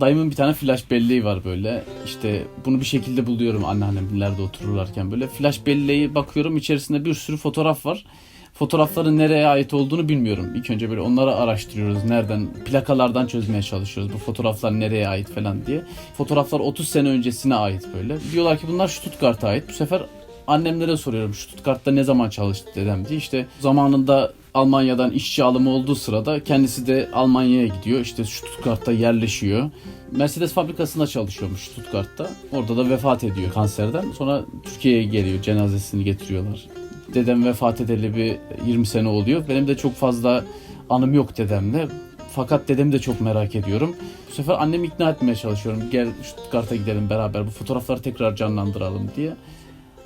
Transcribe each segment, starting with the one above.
dayımın bir tane flash belleği var böyle. İşte bunu bir şekilde buluyorum anneannemlerde otururlarken böyle. Flash belleği bakıyorum içerisinde bir sürü fotoğraf var. Fotoğrafların nereye ait olduğunu bilmiyorum. İlk önce böyle onları araştırıyoruz. Nereden? Plakalardan çözmeye çalışıyoruz. Bu fotoğraflar nereye ait falan diye. Fotoğraflar 30 sene öncesine ait böyle. Diyorlar ki bunlar Stuttgart'a ait. Bu sefer annemlere soruyorum Stuttgart'ta ne zaman çalıştı dedem diye. İşte zamanında Almanya'dan işçi alımı olduğu sırada kendisi de Almanya'ya gidiyor. İşte Stuttgart'ta yerleşiyor. Mercedes fabrikasında çalışıyormuş Stuttgart'ta. Orada da vefat ediyor kanserden. Sonra Türkiye'ye geliyor cenazesini getiriyorlar. Dedem vefat edeli bir 20 sene oluyor. Benim de çok fazla anım yok dedemle. Fakat dedemi de çok merak ediyorum. Bu sefer annemi ikna etmeye çalışıyorum. Gel Stuttgart'a gidelim beraber bu fotoğrafları tekrar canlandıralım diye.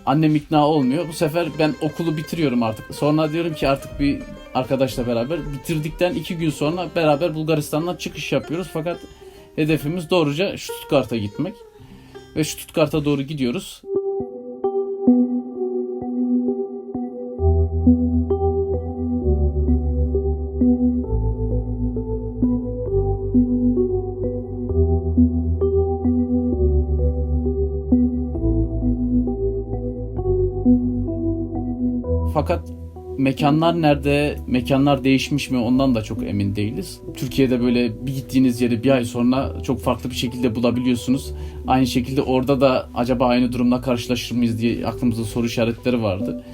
Annem ikna olmuyor. Bu sefer ben okulu bitiriyorum artık. Sonra diyorum ki artık bir arkadaşla beraber bitirdikten iki gün sonra beraber Bulgaristan'dan çıkış yapıyoruz. Fakat hedefimiz doğruca Stuttgart'a gitmek. Ve Stuttgart'a doğru gidiyoruz. Fakat mekanlar nerede, mekanlar değişmiş mi ondan da çok emin değiliz. Türkiye'de böyle bir gittiğiniz yeri bir ay sonra çok farklı bir şekilde bulabiliyorsunuz. Aynı şekilde orada da acaba aynı durumla karşılaşır mıyız diye aklımızda soru işaretleri vardı.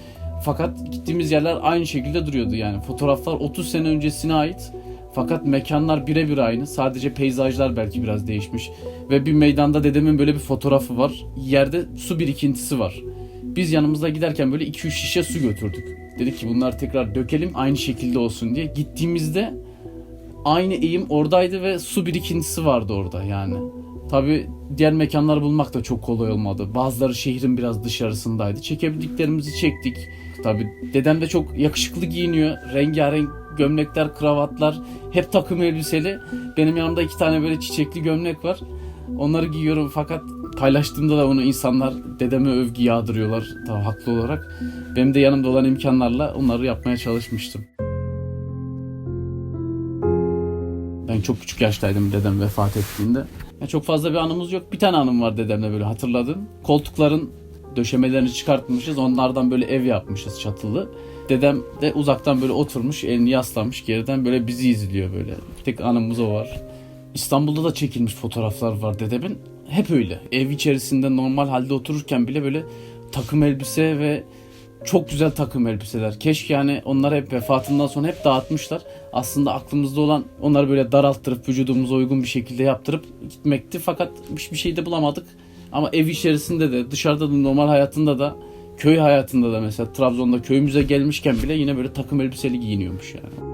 Fakat gittiğimiz yerler aynı şekilde duruyordu yani. Fotoğraflar 30 sene öncesine ait. Fakat mekanlar birebir aynı. Sadece peyzajlar belki biraz değişmiş. Ve bir meydanda dedemin böyle bir fotoğrafı var. Yerde su birikintisi var. Biz yanımızda giderken böyle 2-3 şişe su götürdük. Dedik ki bunları tekrar dökelim aynı şekilde olsun diye. Gittiğimizde aynı eğim oradaydı ve su birikintisi vardı orada yani. Tabi diğer mekanları bulmak da çok kolay olmadı. Bazıları şehrin biraz dışarısındaydı. Çekebildiklerimizi çektik. Tabi dedem de çok yakışıklı giyiniyor. Rengarenk gömlekler, kravatlar, hep takım elbiseli. Benim yanımda iki tane böyle çiçekli gömlek var. Onları giyiyorum fakat paylaştığımda da onu insanlar dedeme övgü yağdırıyorlar tabii haklı olarak. Benim de yanımda olan imkanlarla onları yapmaya çalışmıştım. Ben çok küçük yaştaydım dedem vefat ettiğinde. Ya çok fazla bir anımız yok. Bir tane anım var dedemle böyle hatırladım. Koltukların döşemelerini çıkartmışız. Onlardan böyle ev yapmışız çatılı. Dedem de uzaktan böyle oturmuş, elini yaslamış geriden böyle bizi izliyor böyle. Tek anımız o var. İstanbul'da da çekilmiş fotoğraflar var dedemin. Hep öyle. Ev içerisinde normal halde otururken bile böyle takım elbise ve çok güzel takım elbiseler. Keşke yani onları hep vefatından sonra hep dağıtmışlar. Aslında aklımızda olan onları böyle daralttırıp vücudumuza uygun bir şekilde yaptırıp gitmekti. Fakat hiçbir şey de bulamadık. Ama ev içerisinde de dışarıda da normal hayatında da köy hayatında da mesela Trabzon'da köyümüze gelmişken bile yine böyle takım elbiseli giyiniyormuş yani.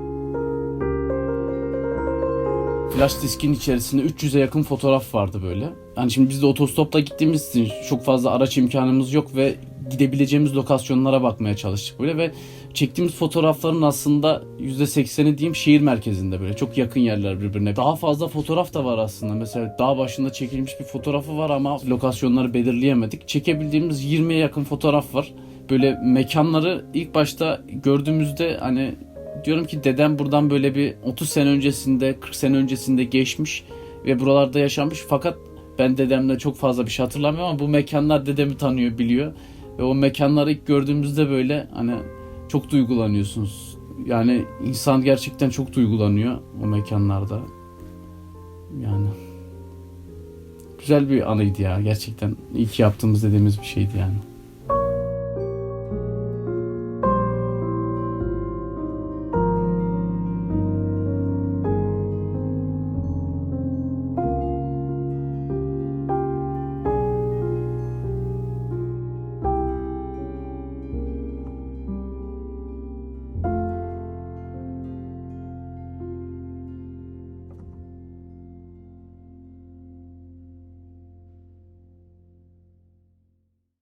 Flash diskin içerisinde 300'e yakın fotoğraf vardı böyle. Yani şimdi biz de otostopla gittiğimiz için çok fazla araç imkanımız yok ve gidebileceğimiz lokasyonlara bakmaya çalıştık böyle ve çektiğimiz fotoğrafların aslında %80'i diyeyim şehir merkezinde böyle çok yakın yerler birbirine. Daha fazla fotoğraf da var aslında. Mesela dağ başında çekilmiş bir fotoğrafı var ama lokasyonları belirleyemedik. Çekebildiğimiz 20'ye yakın fotoğraf var. Böyle mekanları ilk başta gördüğümüzde hani diyorum ki dedem buradan böyle bir 30 sene öncesinde 40 sene öncesinde geçmiş ve buralarda yaşamış fakat ben dedemle çok fazla bir şey hatırlamıyorum ama bu mekanlar dedemi tanıyor biliyor ve o mekanları ilk gördüğümüzde böyle hani çok duygulanıyorsunuz. Yani insan gerçekten çok duygulanıyor o mekanlarda. Yani güzel bir anıydı ya gerçekten iyi ki yaptığımız dediğimiz bir şeydi yani.